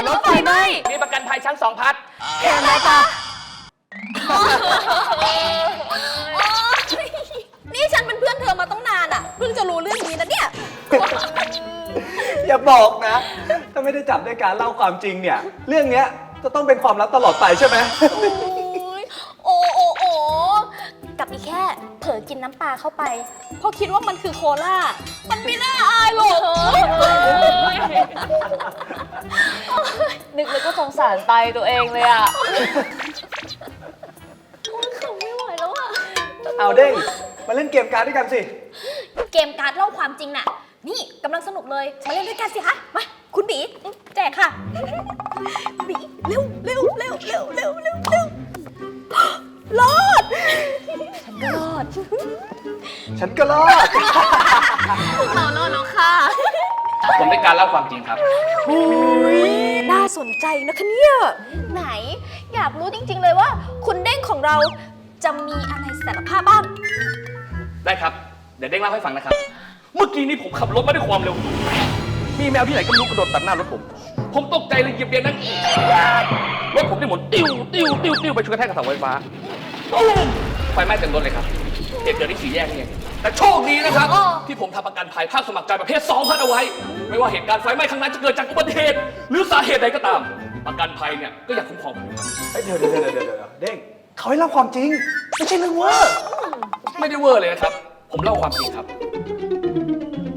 ดรถไฟไหม้มีประกันภัยชั้นสองพัดแค่ไหนปะนี่ฉันเป็นเพื่อนเธอมาต้องนานอะ เพิ่งจะรู้เรื่องนี้นะเนี่ย อย่าบอกนะ ถ้าไม่ได้จับด้วยการเล่าความจริงเนี่ย เรื่องเนี้ยจะต้องเป็นความลับตลอดไปใช่ไหมโอ้โอ้โอ้กับอีแค่ เผลอกินน้ำปลาเข้าไป เพราะคิดว่ามันคือโคลามันไม่น่าอายหรอกนึกแล้วก็ สงสารไตตัวเองเลยอะขำไม่ไหวแล้วอะ เอาเด้งมาเล่นเกมการ์ดด้วยกันสิ เกมการ์ดเล่าความจริงน่ะ นี่กำลังสนุกเลยมาเล่นด้วยกันสิคะ มา คุณบีแจกค่ะ บีเร็วเร็วเร็วเร็วเร็วเร็วเร็วรอด ฉันก็รอด ฉันก็รอดเรารอดแล้วค่ะ ผมได้การเล่าความจริงครับ น่าสนใจนะคะเนี่ยไหน อยากรู้จริง ๆ เลยว่า คุณเด้งของเราจะมีอะไรสารภาพบ้าง ได้ครับ เดี๋ยวเด้งเล่าให้ฟังนะครับ เมื่อกี้นี้ผมขับรถมาด้วยความเร็ว มีแมวที่ไหนก็ไม่รู้กระโดดตัดหน้ารถผม ผมตกใจเลยเหยียบเบรกนั่งรถผมได้หมุนติ้วติ้วติ้วติ้วไปชนกระแทกกับเสาไฟฟ้าตุ้มไฟไหม้เต็มรถเลยครับ เหตุเกิดที่สี่แยกนี่เองแต่โชคดีนะครับ อ๋อ ที่ผมทำประกันภัยภาคสมัครใจประเภท2พันเอาไว้ ไม่ว่าเหตุการณ์ไฟไหม้ครั้งนั้นจะเกิดจากอุบัติเหตุ หรือสาเหตุใดก็ตาม ประกันภัยเนี่ยก็อยากคุ้มครองผมครับเฮ้ยเดี๋ยวเดี๋ยวเดี๋ยวเดี๋ยวเดี๋ยวเด้งเขาให้เล่าความจริง ไม่ใช่เรื่องเวอร์ไม่ได้เวอร์เลยนะครับ ผมเล่าความจริงครับ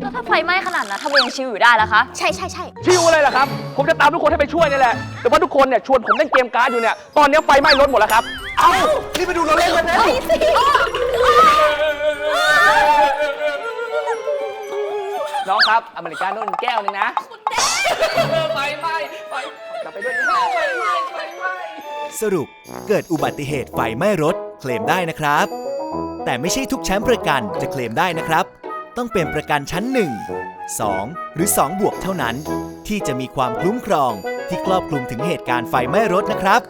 แล้วถ้าไฟไหม้ขนาดนั้นทำไมยังชิวอยู่ได้ล่ะคะ ใช่ใช่ใช่ชิวอะไรล่ะครับ ผมจะตามทุกคนให้ไปช่วยนี่แหละ แต่ว่าทุกคนเนี่ยชวนผมเล่นเกมการ์ดอยู่เนี่ย ตอนนี้ไฟไหม้รถหมดแล้วครับ เอ้านี่ไปดูเราเล่นกันนะไปสิ น้องครับอเมริกาโน่นแก้วนึงนะไฟไหม้ไฟกลับไปด้วยนะไฟไหม้ไฟไหม้สรุปเกิดอุบัติเหตุไฟไหม้รถ เคลมได้นะครับ แต่ไม่ใช่ทุกชั้นประกันจะเคลมได้นะครับ ต้องเป็นประกันชั้น 1 2 หรือ 2 บวกเท่านั้น ที่จะมีความคุ้มครองที่ครอบคลุมถึงเหตุการณ์ไฟไหม้รถนะครับ